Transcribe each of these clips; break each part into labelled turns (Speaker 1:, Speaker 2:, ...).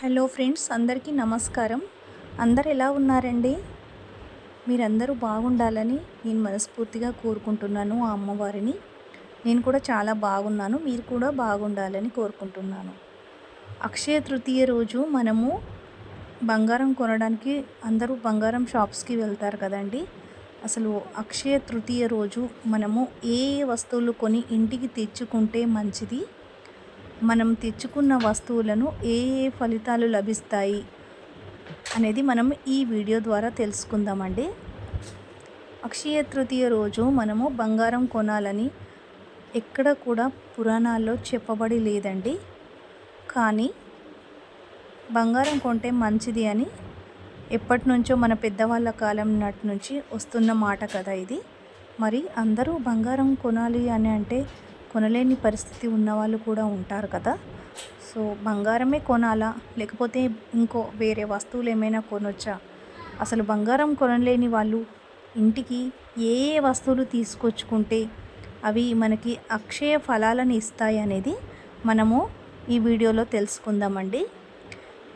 Speaker 1: Hello friends అందరికీ నమస్కారం. అందరు ఎలా ఉన్నారండి? మీరందరూ బాగుండాలని నేను మనస్ఫూర్తిగా కోరుకుంటున్నాను ఆ అమ్మవారిని. నేను కూడా చాలా బాగున్నాను మీరు కూడా బాగుండాలని కోరుకుంటున్నాను. అక్షయ తృతీయ రోజు మనము బంగారం కొనడానికి అందరూ బంగారం షాప్స్కి వెళ్తారు కదండి. అసలు అక్షయ తృతీయ రోజు మనము ఏ ఏ వస్తువులు కొని ఇంటికి తెచ్చుకుంటే మంచిది? మనం తెచ్చుకున్న వస్తువులను ఏ ఏ ఫలితాలు లభిస్తాయి అనేది మనం ఈ వీడియో ద్వారా తెలుసుకుందామండి. అక్షయ తృతీయ రోజు మనము బంగారం కొనాలని ఎక్కడ కూడా పురాణాల్లో చెప్పబడి లేదండి. కానీ బంగారం కొంటే మంచిది అని ఎప్పటి నుంచో మన పెద్దవాళ్ళ కాలం నాటి నుంచి వస్తున్న మాట కదా ఇది. మరి అందరూ బంగారం కొనాలి అని అంటే కొనలేని పరిస్థితి ఉన్నవాళ్ళు కూడా ఉంటారు కదా. సో బంగారమే కొనాలా? లేకపోతే ఇంకో వేరే వస్తువులు ఏమైనా కొనొచ్చా? అసలు బంగారం కొనలేని వాళ్ళు ఇంటికి ఏ ఏ వస్తువులు తీసుకొచ్చుకుంటే అవి మనకి అక్షయ ఫలాలను ఇస్తాయి అనేది మనము ఈ వీడియోలో తెలుసుకుందామండి.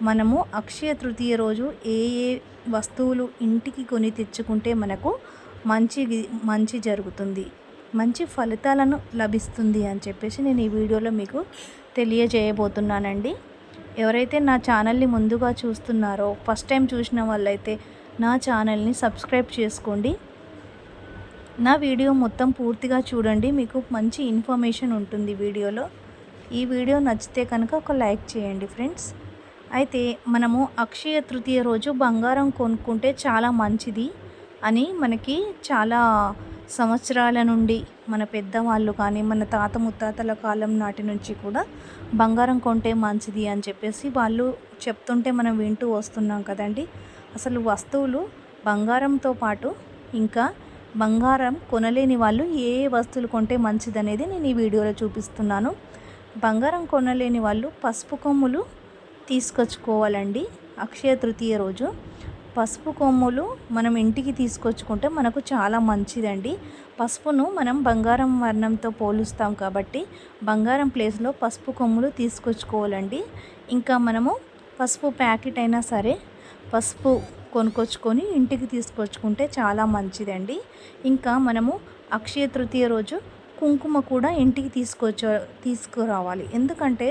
Speaker 1: మనము అక్షయ తృతీయ రోజు ఏ ఏ వస్తువులు ఇంటికి కొని తెచ్చుకుంటే మనకు మంచి మంచి జరుగుతుంది. మంచి ఫలితాలను లభిస్తుంది అని చెప్పేసి నేను ఈ వీడియోలో మీకు తెలియజేయబోతున్నానండి. ఎవరైతే నా ఛానల్ని ముందుగా చూస్తున్నారో ఫస్ట్ టైం చూసిన వాళ్ళైతే నా ఛానల్ని సబ్స్క్రైబ్ చేసుకోండి. నా వీడియో మొత్తం పూర్తిగా చూడండి. మీకు మంచి ఇన్ఫర్మేషన్ ఉంటుంది వీడియోలో. ఈ వీడియో నచ్చితే కనుక ఒక లైక్ చేయండి ఫ్రెండ్స్. అయితే మనము అక్షయ తృతీయ రోజు బంగారం కొనుక్కుంటే చాలా మంచిది అని మనకి చాలా సంవత్సరాల నుండి మన పెద్దవాళ్ళు కానీ మన తాత ముత్తాతల కాలం నాటి నుంచి కూడా బంగారం కొంటే మంచిది అని చెప్పేసి వాళ్ళు చెప్తుంటే మనం వింటూ వస్తున్నాం కదండి. అసలు వస్తువులు బంగారంతో పాటు ఇంకా బంగారం కొనలేని వాళ్ళు ఏ ఏ వస్తువులు కొంటే మంచిదనేది నేను ఈ వీడియోలో చూపిస్తున్నాను. బంగారం కొనలేని వాళ్ళు పసుపు కొమ్ములు తీసుకొచ్చుకోవాలండి. అక్షయ తృతీయ రోజు. పసుపు కొమ్ములు మనం ఇంటికి తీసుకొచ్చుకుంటే మనకు చాలా మంచిదండి. పసుపును మనం బంగారం వర్ణంతో పోలుస్తాం కాబట్టి బంగారం ప్లేస్లో పసుపు కొమ్ములు తీసుకొచ్చుకోవాలండి. ఇంకా మనము పసుపు ప్యాకెట్ అయినా సరే పసుపు కొనుక్కొచ్చుకొని ఇంటికి తీసుకొచ్చుకుంటే చాలా మంచిదండి. ఇంకా మనము అక్షయ తృతీయ రోజు కుంకుమ కూడా ఇంటికి తీసుకొచ్చ తీసుకురావాలి. ఎందుకంటే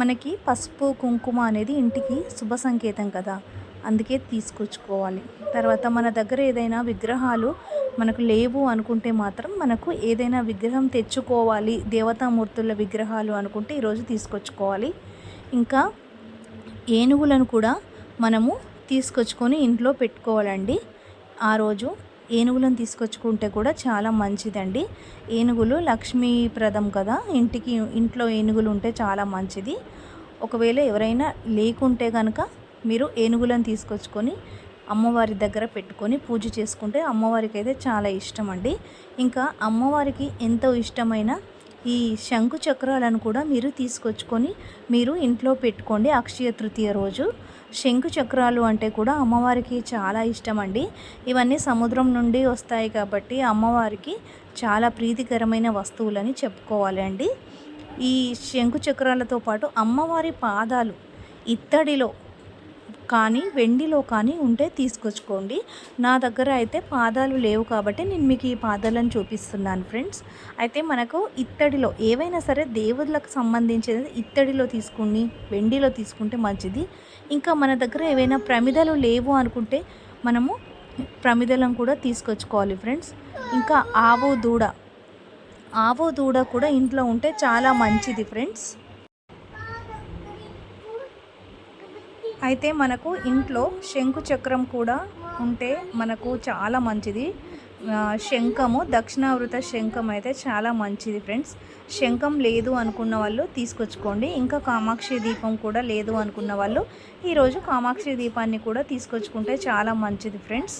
Speaker 1: మనకి పసుపు కుంకుమ అనేది ఇంటికి శుభ సంకేతం కదా. అందుకే తీసుకొచ్చుకోవాలి. తర్వాత మన దగ్గర ఏదైనా విగ్రహాలు మనకు లేవు అనుకుంటే మాత్రం మనకు ఏదైనా విగ్రహం తెచ్చుకోవాలి దేవతామూర్తుల విగ్రహాలు అనుకుంటే ఈరోజు తీసుకొచ్చుకోవాలి. ఇంకా ఏనుగులను కూడా మనము తీసుకొచ్చుకొని ఇంట్లో పెట్టుకోవాలండి. ఆ రోజు ఏనుగులను తీసుకొచ్చుకుంటే కూడా చాలా మంచిదండి. ఏనుగులు లక్ష్మీప్రదం కదా ఇంటికి ఇంట్లో ఏనుగులు ఉంటే చాలా మంచిది. ఒకవేళ ఎవరైనా లేకుంటే కనుక మీరు ఏనుగులను తీసుకొచ్చుకొని అమ్మవారి దగ్గర పెట్టుకొని పూజ చేసుకుంటే అమ్మవారికి అయితే చాలా ఇష్టం అండి ఇంకా అమ్మవారికి ఎంతో ఇష్టమైన ఈ శంకు చక్రాలను కూడా మీరు తీసుకొచ్చుకొని మీరు ఇంట్లో పెట్టుకోండి అక్షయ తృతీయ రోజు. శంకు చక్రాలు అంటే కూడా అమ్మవారికి చాలా ఇష్టం అండి ఇవన్నీ సముద్రం నుండి వస్తాయి కాబట్టి అమ్మవారికి చాలా ప్రీతికరమైన వస్తువులని చెప్పుకోవాలండి. ఈ శంకు చక్రాలతో పాటు అమ్మవారి పాదాలు ఇత్తడిలో కానీ వెండిలో కానీ ఉంటే తీసుకొచ్చుకోండి. నా దగ్గర అయితే పాదాలు లేవు కాబట్టి నేను మీకు ఈ పాదాలను చూపిస్తున్నాను ఫ్రెండ్స్. అయితే మనకు ఇత్తడిలో ఏవైనా సరే దేవుళ్ళకు సంబంధించినది ఇత్తడిలో తీసుకుని వెండిలో తీసుకుంటే మంచిది. ఇంకా మన దగ్గర ఏవైనా ప్రమిదలు లేవు అనుకుంటే మనము ప్రమిదలను కూడా తీసుకొచ్చుకోవాలి ఫ్రెండ్స్. ఇంకా ఆవు దూడ. ఆవు దూడ కూడా ఇంట్లో ఉంటే చాలా మంచిది ఫ్రెండ్స్. అయితే మనకు ఇంట్లో శంకు చక్రం కూడా ఉంటే మనకు చాలా మంచిది. శంఖము దక్షిణావృత శంఖం అయితే చాలా మంచిది ఫ్రెండ్స్. శంఖం లేదు అనుకున్న వాళ్ళు తీసుకొచ్చుకోండి. ఇంకా కామాక్షి దీపం కూడా లేదు అనుకున్న వాళ్ళు ఈరోజు కామాక్షి దీపాన్ని కూడా తీసుకొచ్చుకుంటే చాలా మంచిది ఫ్రెండ్స్.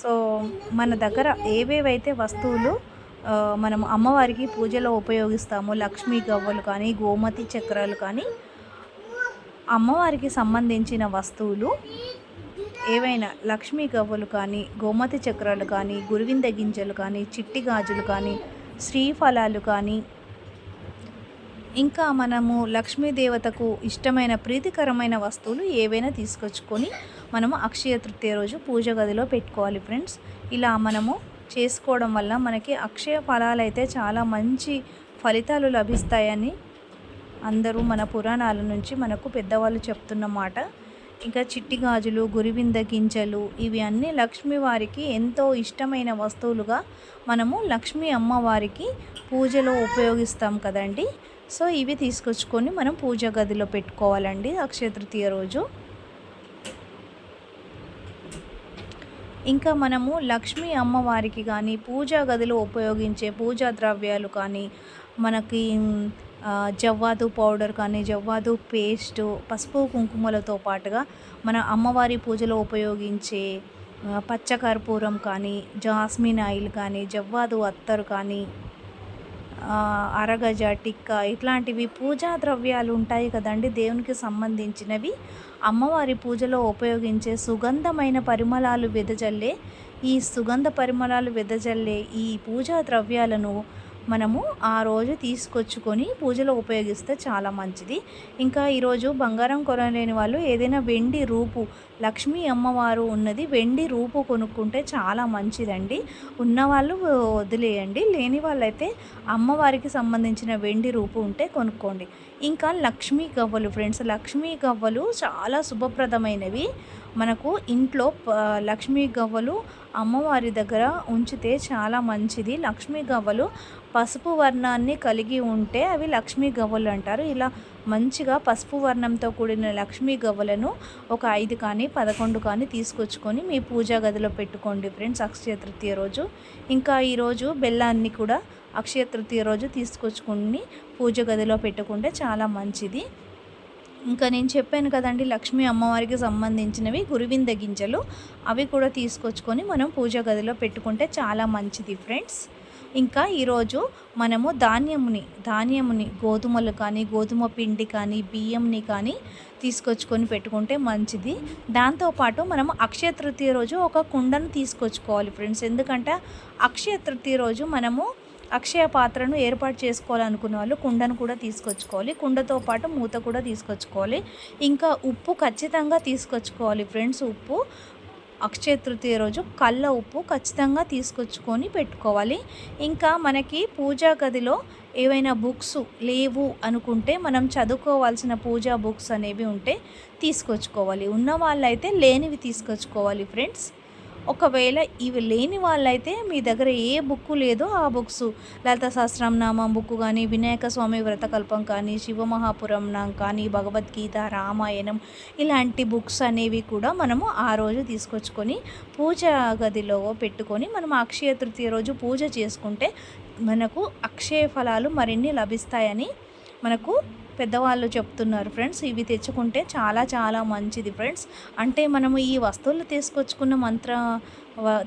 Speaker 1: సో మన దగ్గర ఏవేవైతే వస్తువులు మనం అమ్మవారికి పూజలో ఉపయోగిస్తాము లక్ష్మీ గవ్వలు కానీ గోమతి చక్రాలు కానీ అమ్మవారికి సంబంధించిన వస్తువులు ఏవైనా లక్ష్మీ గవ్వలు కానీ గోమతి చక్రాలు కానీ గురువింద గింజలు కానీ చిట్టి గాజులు కానీ శ్రీఫలాలు కానీ ఇంకా మనము లక్ష్మీదేవతకు ఇష్టమైన ప్రీతికరమైన వస్తువులు ఏవైనా తీసుకొచ్చుకొని మనము అక్షయ తృతీయ రోజు పూజ గదిలో పెట్టుకోవాలి ఫ్రెండ్స్. ఇలా మనము చేసుకోవడం వల్ల మనకి అక్షయ ఫలాలు అయితే చాలా మంచి ఫలితాలు లభిస్తాయని అందరూ మన పురాణాల నుంచి మనకు పెద్దవాళ్ళు చెప్తున్న మాట. ఇంకా చిట్టి గాజులు గురివింద గింజలు ఇవి అన్నీ లక్ష్మీ వారికి ఎంతో ఇష్టమైన వస్తువులుగా మనము లక్ష్మీ అమ్మవారికి పూజలో ఉపయోగిస్తాం కదండి. సో ఇవి తీసుకొచ్చుకొని మనం పూజ గదిలో పెట్టుకోవాలండి అక్షయ తృతీయ రోజు. ఇంకా మనము లక్ష్మీ అమ్మవారికి కానీ పూజా గదిలో ఉపయోగించే పూజా ద్రవ్యాలు కానీ మనకి జవ్వాదు పౌడర్ కానీ జవ్వాదు పేస్ట్ పసుపు కుంకుమలతో పాటుగా మన అమ్మవారి పూజలో ఉపయోగించే పచ్చకర్పూరం కానీ జాస్మిన్ ఆయిల్ కానీ జవ్వాదు అత్తరు కానీ అరగజ టిక్క ఇట్లాంటివి పూజా ద్రవ్యాలు ఉంటాయి కదండి. దేవునికి సంబంధించినవి. అమ్మవారి పూజలో ఉపయోగించే సుగంధమైన పరిమళాలు వెదజల్లే ఈ సుగంధ పరిమళాలు వెదజల్లే ఈ పూజా ద్రవ్యాలను మనము ఆ రోజు తీసుకొచ్చుకొని పూజలో ఉపయోగిస్తే చాలా మంచిది. ఇంకా ఈరోజు బంగారం కొనలేని వాళ్ళు ఏదైనా వెండి రూపు లక్ష్మీ అమ్మవారు ఉన్నది వెండి రూపు కొనుక్కుంటే చాలా మంచిదండి. ఉన్నవాళ్ళు వదిలేయండి. లేని వాళ్ళైతే అమ్మవారికి సంబంధించిన వెండి రూపు ఉంటే కొనుక్కోండి. ఇంకా లక్ష్మీ గవ్వలు ఫ్రెండ్స్ లక్ష్మీ గవ్వలు చాలా శుభప్రదమైనవి. మనకు ఇంట్లో లక్ష్మీ గవ్వలు అమ్మవారి దగ్గర ఉంచితే చాలా మంచిది. లక్ష్మీ గవ్వలు పసుపు వర్ణాన్ని కలిగి ఉంటే అవి లక్ష్మీ గవ్వలు అంటారు. ఇలా మంచిగా పసుపు వర్ణంతో కూడిన లక్ష్మీ గవ్వలను ఒక ఐదు కానీ పదకొండు కానీ తీసుకొచ్చుకొని మీ పూజా గదిలో పెట్టుకోండి ఫ్రెండ్స్ అక్షయ తృతీయ రోజు. ఇంకా ఈరోజు బెల్లాన్ని కూడా అక్షయ తృతీయ రోజు తీసుకొచ్చుకొని పూజ గదిలో పెట్టుకుంటే చాలా మంచిది. ఇంకా నేను చెప్పాను కదండి లక్ష్మీ అమ్మవారికి సంబంధించినవి గురువింద గింజలు అవి కూడా తీసుకొచ్చుకొని మనం పూజ గదిలో పెట్టుకుంటే చాలా మంచిది ఫ్రెండ్స్. ఇంకా ఈరోజు మనము ధాన్యముని ధాన్యముని గోధుమలు కానీ గోధుమ పిండి కానీ బియ్యంని కానీ తీసుకొచ్చుకొని పెట్టుకుంటే మంచిది. దాంతోపాటు మనం అక్షయ తృతీయ రోజు ఒక కుండను తీసుకొచ్చుకోవాలి ఫ్రెండ్స్. ఎందుకంటే అక్షయ తృతీయ రోజు మనము అక్షయ పాత్రను ఏర్పాటు చేసుకోవాలనుకున్న వాళ్ళు కుండను కూడా తీసుకొచ్చుకోవాలి. కుండతో పాటు మూత కూడా తీసుకొచ్చుకోవాలి. ఇంకా ఉప్పు ఖచ్చితంగా తీసుకొచ్చుకోవాలి ఫ్రెండ్స్ ఉప్పు. అక్షయ తృతీయ రోజు కళ్ళ ఉప్పు ఖచ్చితంగా తీసుకొచ్చుకొని పెట్టుకోవాలి. ఇంకా మనకి పూజా గదిలో ఏవైనా బుక్స్ లేవు అనుకుంటే మనం చదువుకోవాల్సిన పూజా బుక్స్ అనేవి ఉంటే తీసుకొచ్చుకోవాలి. ఉన్న వాళ్ళైతే లేనివి తీసుకొచ్చుకోవాలి ఫ్రెండ్స్. ఒకవేళ ఇవి లేని వాళ్ళైతే మీ దగ్గర ఏ బుక్ లేదో ఆ బుక్స్. లలిత సహస్రనామం బుక్ కానీ వినాయక స్వామి వ్రతకల్పం కానీ శివమహాపురాణం కానీ భగవద్గీత రామాయణం ఇలాంటి బుక్స్ అనేవి కూడా మనము ఆ రోజు తీసుకొచ్చుకొని పూజ గదిలో పెట్టుకొని మనం అక్షయ తృతీయ రోజు పూజ చేసుకుంటే మనకు అక్షయ ఫలాలు మరిన్ని లభిస్తాయని మనకు పెద్దవాళ్ళు చెప్తున్నారు ఫ్రెండ్స్. ఇవి తెచ్చుకుంటే చాలా చాలా మంచిది ఫ్రెండ్స్. అంటే మనము ఈ వస్తువులు తీసుకొచ్చుకున్న మంత్ర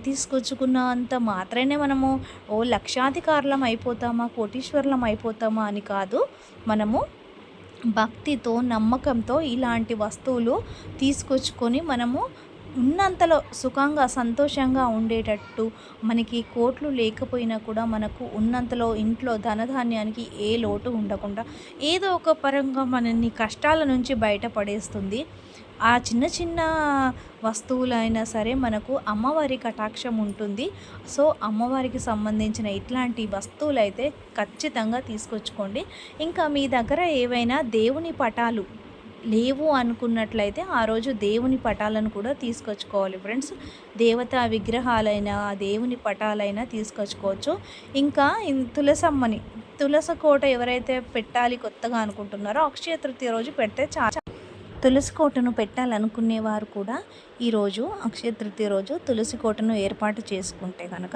Speaker 1: తీసుకొచ్చుకున్నంత మాత్రమే మనము ఓ లక్షాధికారులం అయిపోతామా కోటీశ్వరులం అయిపోతామా అని కాదు. మనము భక్తితో నమ్మకంతో ఇలాంటి వస్తువులు తీసుకొచ్చుకొని మనము ఉన్నంతలో సుఖంగా సంతోషంగా ఉండేటట్టు మనకి కోట్లు లేకపోయినా కూడా మనకు ఉన్నంతలో ఇంట్లో ధనధాన్యానికి ఏ లోటు ఉండకుండా ఏదో ఒక పరంగా మనల్ని కష్టాల నుంచి బయటపడేస్తుంది. ఆ చిన్న చిన్న వస్తువులైనా సరే మనకు అమ్మవారి కటాక్షం ఉంటుంది. సో అమ్మవారికి సంబంధించిన ఇట్లాంటి వస్తువులు అయితే ఖచ్చితంగా తీసుకొచ్చుకోండి. ఇంకా మీ దగ్గర ఏవైనా దేవుని పటాలు లేవు అనుకున్నట్లయితే ఆ రోజు దేవుని పటాలను కూడా తీసుకొచ్చుకోవాలి ఫ్రెండ్స్. దేవతా విగ్రహాలైనా దేవుని పటాలైనా తీసుకొచ్చుకోవచ్చు. ఇంకా తులసమ్మని తులస కోట ఎవరైతే పెట్టాలి కొత్తగా అనుకుంటున్నారో అక్షయ తృతీయ రోజు పెడితే చాలా. తులసి కోటను పెట్టాలనుకునేవారు కూడా ఈరోజు అక్షయ తృతీయ రోజు తులసి కోటను ఏర్పాటు చేసుకుంటే కనుక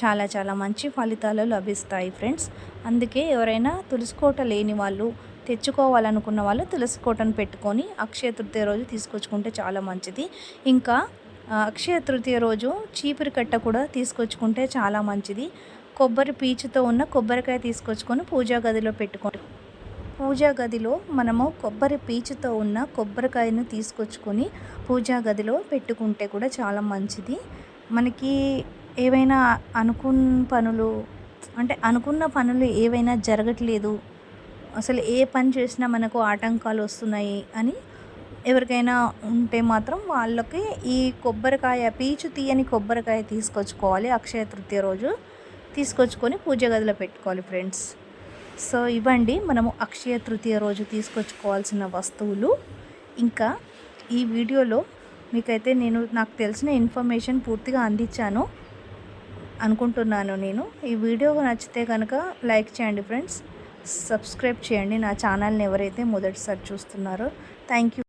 Speaker 1: చాలా చాలా మంచి ఫలితాలు లభిస్తాయి ఫ్రెండ్స్. అందుకే ఎవరైనా తులసి కోట లేని వాళ్ళు తెచ్చుకోవాలనుకున్న వాళ్ళు తులసి కోటను పెట్టుకొని అక్షయ తృతీయ రోజు తీసుకొచ్చుకుంటే చాలా మంచిది. ఇంకా అక్షయ తృతీయ రోజు చీపురు కట్ట కూడా తీసుకొచ్చుకుంటే చాలా మంచిది. కొబ్బరి పీచుతో ఉన్న కొబ్బరికాయ తీసుకొచ్చుకొని పూజా గదిలో పెట్టుకోండి పూజా గదిలో మనము కొబ్బరి పీచుతో ఉన్న కొబ్బరికాయను తీసుకొచ్చుకొని పూజా గదిలో పెట్టుకుంటే కూడా చాలా మంచిది. మనకి ఏవైనా అనుకున్న పనులు అంటే అనుకున్న పనులు ఏవైనా జరగట్లేదు అసలు ఏ పని చేసినా మనకు ఆటంకాలు వస్తున్నాయి అని ఎవరికైనా ఉంటే మాత్రం వాళ్ళకి ఈ కొబ్బరికాయ పీచు తీయని కొబ్బరికాయ తీసుకొచ్చుకోవాలి. అక్షయ తృతీయ రోజు తీసుకొచ్చుకొని పూజ గదిలో పెట్టుకోవాలి ఫ్రెండ్స్. సో ఇవ్వండి. మనము అక్షయ తృతీయ రోజు తీసుకొచ్చుకోవాల్సిన వస్తువులు. ఇంకా ఈ వీడియోలో మీకైతే నేను నాకు తెలిసిన ఇన్ఫర్మేషన్ పూర్తిగా అందించాను అనుకుంటున్నాను నేను. ఈ వీడియో నచ్చితే కనుక లైక్ చేయండి ఫ్రెండ్స్. సబ్స్క్రైబ్ చేయండి. నా ఛానల్ని ఎవరైతే మొదటిసారి చూస్తున్నారో థ్యాంక్ యూ.